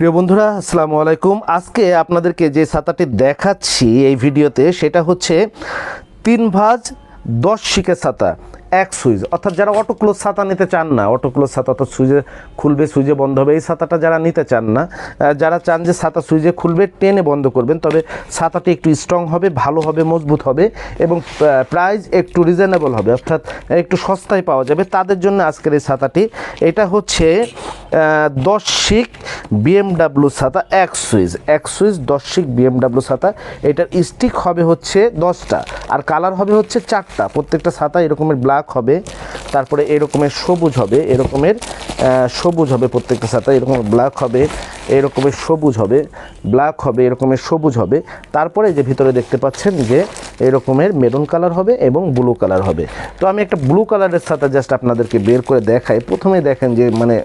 প্রিয় বন্ধুরা, আসসালামু আলাইকুম। আজকে আপনাদেরকে যে ছাতাটি দেখাচ্ছি এই ভিডিওতে, সেটা হচ্ছে তিন ভাঁজ দশ শিকের ছাতা, এক সুইচ। অর্থাৎ যারা অটো ক্লোজ ছাতা নিতে চান না, অটো ক্লোজ ছাতা তো সুইচে খুলবে, সুইচে বন্ধ হবে। এই ছাতাটা যারা নিতে চান না যারা চান যে ছাতা সুইচে খুলবে, টেনে বন্ধ করবেন। তবে ছাতাটি একটু স্ট্রং হবে, ভালো হবে, মজবুত হবে এবং প্রাইস একটু রিজনেবল হবে। অর্থাৎ একটু সস্তায় পাওয়া যাবে। তাদের জন্য আজকের এই ছাতাটি, এটা হচ্ছে দশ শিক বিএমডাব্লিউ ছাতা এক সুইচ এক সুইচ দশ শিক বিএমডাব্লু ছাতা। এটার স্টিক হবে হচ্ছে দশটা আর কালার হবে হচ্ছে চারটা। প্রত্যেকটা ছাতা এরকমের ব্ল্যাক হবে, তারপরে এরকমের সবুজ হবে, এরকমের সবুজ হবে প্রত্যেকটা ছাতা, এরকম ব্ল্যাক হবে। এরকমের সবুজ হবে ব্ল্যাক হবে এরকমের সবুজ হবে। তারপরে যে ভিতরে দেখতে পাচ্ছেন যে এরকমের মেরুন কালার হবে এবং ব্লু কালার হবে। তো আমি একটা ব্লু কালারের ছাতা জাস্ট আপনাদেরকে বের করে দেখাই। প্রথমে দেখেন যে মানে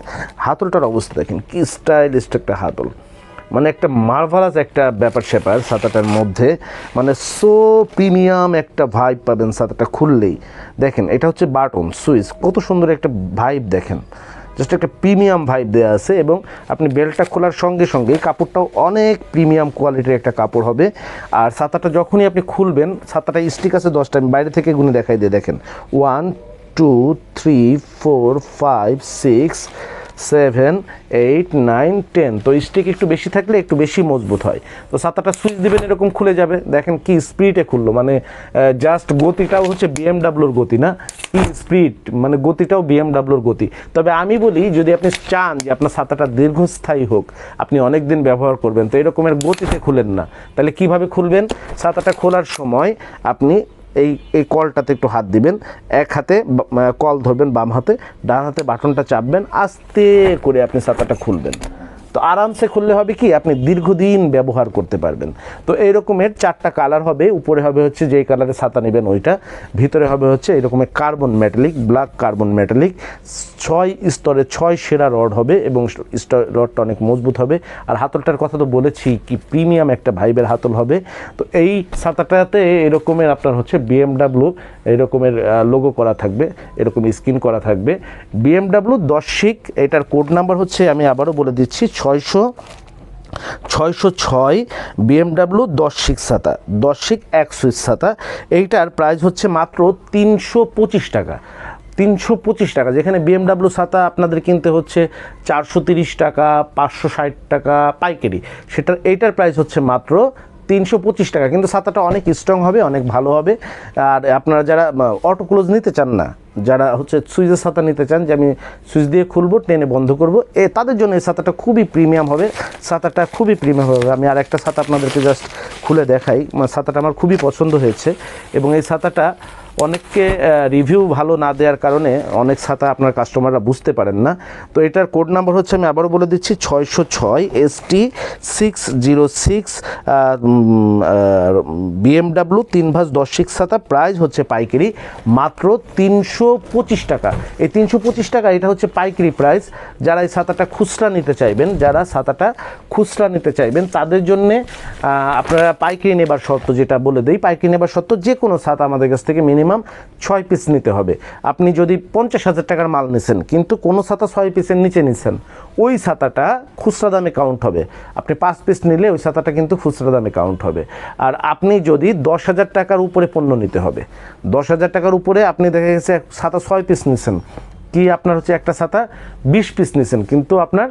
হাতলটার অবস্থা দেখেন, কি স্টাইলিস্ট একটা হাতল। মানে একটা মার্ভালাস একটা ব্যাপার স্যাপার ছাতাটার মধ্যে। মানে সো প্রিমিয়াম একটা ভাইব পাবেন ছাতাটা খুললেই। দেখেন, এটা হচ্ছে বাটন সুইচ কত সুন্দর একটা ভাইব দেখেন। জাস্ট একটা প্রিমিয়াম ভাইব দেওয়া আছে এবং আপনি বেল্টটা খোলার সঙ্গে সঙ্গে কাপড়টাও অনেক প্রিমিয়াম কোয়ালিটির একটা কাপড় হবে। আর ছাতাটা যখনই আপনি খুলবেন, ছাতাটা স্টিক আছে দশটা, আমি বাইরে থেকে গুনে দেখাই দিয়ে দেখেন। One, two, three, four, five, six seven, eight, nine, ten. তো স্টিক একটু বেশি থাকলে একটু বেশি মজবুত হয়। তো ছাতাটা সুইচ দিবেন, এরকম খুলে যাবে। দেখেন কি স্পিডে খুললো। মানে জাস্ট গতিটাও হচ্ছে বিএমডাব্লুর গতি না? কি স্পিড মানে গতিটাও বিএমডাব্লুর গতি। তবে আমি বলি, যদি আপনি চান যে আপনার ছাতাটা দীর্ঘস্থায়ী হোক, আপনি অনেক দিন ব্যবহার করবেন, তো এরকমের গতিতে খুলেন না। তাহলে কীভাবে খুলবেন? ছাতাটা খোলার সময় আপনি এই এই কলটাতে একটু হাত দিবেন। এক হাতে কল ধরবেন বাম হাতে, ডান হাতে বাটনটা চাপবেন, আস্তে করে আপনি ছাতাটা খুলবেন। তো আরামসে খুললে হবে কি, আপনি দীর্ঘদিন ব্যবহার করতে পারবেন। তো এই রকমের চারটা কালার হবে, উপরে হবে হচ্ছে যেই কালারের ছাতা নেবেন ওইটা, ভিতরে হবে হচ্ছে এরকমের carbon metallic black carbon metallic ছয় স্তরে ছয় সেরা রড হবে এবং রডটা অনেক মজবুত হবে। আর হাতলটার কথা তো বলেছি কি প্রিমিয়াম একটা ভাইবের হাতল হবে। তো এই ছাতাটাতে এরকমের আপনার হচ্ছে বিএমডাব্লিউ এরকমের লোগো করা থাকবে, এরকম স্ক্রিন করা থাকবে। বিএমডাব্লিউ দশিক, এটার কোড নাম্বার হচ্ছে আমি আবারও বলে দিচ্ছি ছয়শো ছয়শো ছয় বিএমডাব্লিউ দশ শিক ছাতা দশ সিক এক সুইচ ছাতা এইটার প্রাইস হচ্ছে মাত্র তিনশো পঁচিশ টাকা। তিনশো পঁচিশ টাকা, যেখানে বিএমডাব্লিউ ছাতা আপনাদের কিনতে হচ্ছে চারশো তিরিশ টাকা, পাঁচশো ষাট টাকা পাইকারি। সেটার, এইটার প্রাইস হচ্ছে মাত্র তিনশো পঁচিশ টাকা। কিন্তু ছাতাটা অনেক স্ট্রং হবে, অনেক ভালো হবে। আর আপনারা যারা অটো ক্লোজ নিতে চান না, যারা হচ্ছে সুইচের ছাতা নিতে চান, যে আমি সুইচ দিয়ে খুলবো, টেনে বন্ধ করব, এ, তাদের জন্য এই ছাতাটা খুবই প্রিমিয়াম হবে। ছাতাটা খুবই প্রিমিয়াম হবে। আমি আর একটা ছাতা আপনাদেরকে জাস্ট খুলে দেখাই। মানে ছাতাটা আমার খুবই পছন্দ হয়েছে। এবং এই ছাতাটা অনেককে রিভিউ ভালো না দেওয়ার কারণে অনেক ছাতা আপনার কাস্টমাররা বুঝতে পারেন না। তো এটার কোড নাম্বার হচ্ছে, আমি আবারও বলে দিচ্ছি, ছয়শো ছয় S T six zero six BMW তিন ভাঁজ দশ সিক্স ছাতা প্রাইস হচ্ছে পাইকারি, মাত্র তিনশো পঁচিশ টাকা। এই তিনশো পঁচিশ টাকা, এটা হচ্ছে পাইকারি প্রাইস যারা এই ছাতাটা খুচরা নিতে চাইবেন, যারা ছাতাটা খুচরা নিতে চাইবেন, তাদের জন্যে আপনারা পাইকারি নেবার শর্ত যেটা বলে দেই, পাইকারি নেবার শর্ত যে কোনো ছাতা আমাদের কাছ থেকে মিনিমাম ছয় পিস নিতে হবে। আপনি যদি পঞ্চাশ হাজার টাকার মাল নিছেন, কিন্তু কোনো ছাতা ছয় পিসের নিচে নিছেন, ওই ছাতাটা খুচরা দামে কাউন্ট হবে। আপনি পাঁচ পিস নিলে ওই ছাতাটা কিন্তু খুচরা দামে কাউন্ট হবে। আর আপনি যদি দশ হাজার টাকার উপরে পণ্য নিতে হবে, দশ হাজার টাকার উপরে আপনি দেখা গেছে ছাতা ছয় পিস নিছেন, কি আপনার হচ্ছে একটা ছাতা বিশ পিস নিছেন, কিন্তু আপনার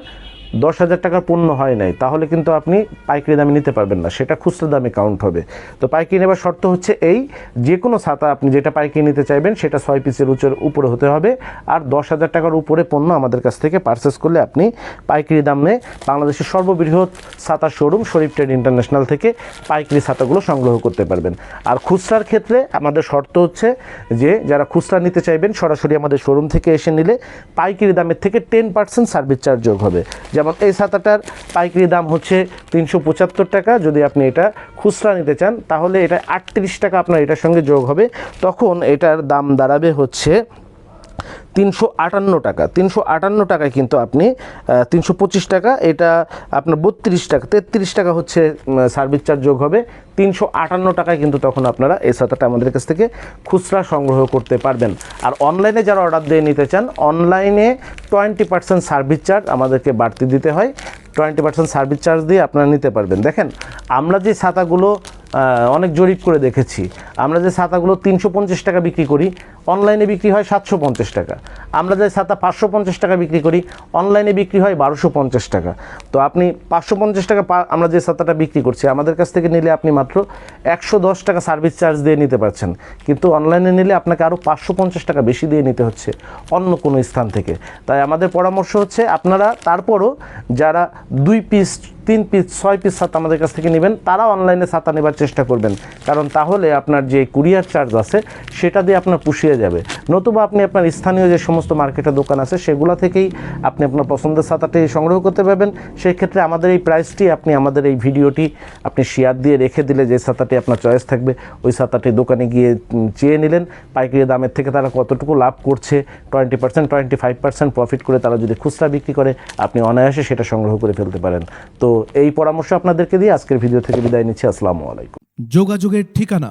দশ হাজার টাকার পণ্য হয় নাই, তাহলে কিন্তু আপনি পাইকারি দামে নিতে পারবেন না, সেটা খুচরা দামে কাউন্ট হবে। তো পাইকারি নেবার শর্ত হচ্ছে এই যে কোনো ছাতা আপনি যেটা পাইকারি নিতে চাইবেন, সেটা ছয় পিসের উঁচের উপরে হতে হবে, আর দশ হাজার টাকার উপরে পণ্য আমাদের কাছ থেকে পারচেস করলে আপনি পাইকারি দামে বাংলাদেশের সর্ববৃহৎ ছাতা শোরুম শরীফ ট্রেড ইন্টারন্যাশনাল থেকে পাইকারি ছাতাগুলো সংগ্রহ করতে পারবেন। আর খুচরার ক্ষেত্রে আমাদের শর্ত হচ্ছে যে, যারা খুচরা নিতে চাইবেন, সরাসরি আমাদের শোরুম থেকে এসে নিলে পাইকারি দামের থেকে টেন পার্সেন্ট সার্ভিস চার্জ যোগ হবে। যেমন এই ছাতাটার পাইকারি দাম হচ্ছে তিনশো পঁচাত্তর টাকা। যদি আপনি এটা খুচরা নিতে চান, তাহলে এটা আটত্রিশ টাকা আপনার এটার সঙ্গে যোগ হবে। তখন এটার দাম দাঁড়াবে হচ্ছে তিনশো আটান্ন টাকা। তিনশো আটান্ন টাকায় কিন্তু আপনি তিনশো পঁচিশ টাকা, এটা আপনার বত্রিশ টাকা, তেত্রিশ টাকা হচ্ছে সার্ভিস চার্জ যোগ হবে। তিনশো আটান্ন টাকায় কিন্তু তখন আপনারা এই ছাতাটা আমাদের কাছ থেকে খুচরা সংগ্রহ করতে পারবেন। আর অনলাইনে যারা অর্ডার দিয়ে নিতে চান অনলাইনে টোয়েন্টি পার্সেন্ট সার্ভিস চার্জ আমাদেরকে বাড়তি দিতে হয়। টোয়েন্টি পার্সেন্ট সার্ভিস চার্জ দিয়ে আপনারা নিতে পারবেন। দেখেন, আমরা যে ছাতাগুলো অনেক জরিপ করে দেখেছি, আমরা যে ছাতাগুলো তিনশো পঞ্চাশ টাকা বিক্রি করি অনলাইনে বিক্রি হয় সাতশো পঞ্চাশ টাকা। আমরা যে ছাতা পাঁচশো পঞ্চাশ টাকা বিক্রি করি, অনলাইনে বিক্রি হয় বারোশো পঞ্চাশ টাকা। তো আপনি পাঁচশো পঞ্চাশ টাকা আমরা যে ছাতাটা বিক্রি করছি, আমাদের কাছ থেকে নিলে আপনি মাত্র একশো দশ টাকা সার্ভিস চার্জ দিয়ে নিতে পারছেন। কিন্তু অনলাইনে নিলে আপনাকে আরও পাঁচশো পঞ্চাশ টাকা বেশি দিয়ে নিতে হচ্ছে অন্য কোনো স্থান থেকে। তাই আমাদের পরামর্শ হচ্ছে আপনারা তারপরও যারা দুই পিস, তিন পিস, ছয় পিস ছাতা আমাদের কাছ থেকে নেবেন, তারা অনলাইনে ছাতা নেবার চেষ্টা করবেন। কারণ তাহলে আপনার যে কুরিয়ার চার্জ আছে, সেটা দিয়ে আপনার পুষিয়ে যাবে। নতুবা আপনি আপনার স্থানীয় যে সমস্ত মার্কেটের দোকান আছে, সেগুলো থেকেই আপনি আপনার পছন্দের ছাতাটি সংগ্রহ করতে পারবেন। সেই ক্ষেত্রে আমাদের এই প্রাইসটি আপনি আমাদের এই ভিডিওটি আপনি শেয়ার দিয়ে রেখে দিলে যে ছাতাটি আপনার চয়েস থাকবে, ওই ছাতাটি দোকানে গিয়ে চেয়ে নিলেন। পাইকারি দামের থেকে তারা কতটুকু লাভ করছে twenty percent twenty five percent profit করে তারা যদি খুচরা বিক্রি করে, আপনি অনায়াসে সেটা সংগ্রহ করে ফেলতে পারেন। তো এই পরামর্শ আপনাদেরকে দিয়ে আজকের ভিডিও থেকে বিদায় নিচ্ছি। আসসালামু আলাইকুম। যোগাযোগের ঠিকানা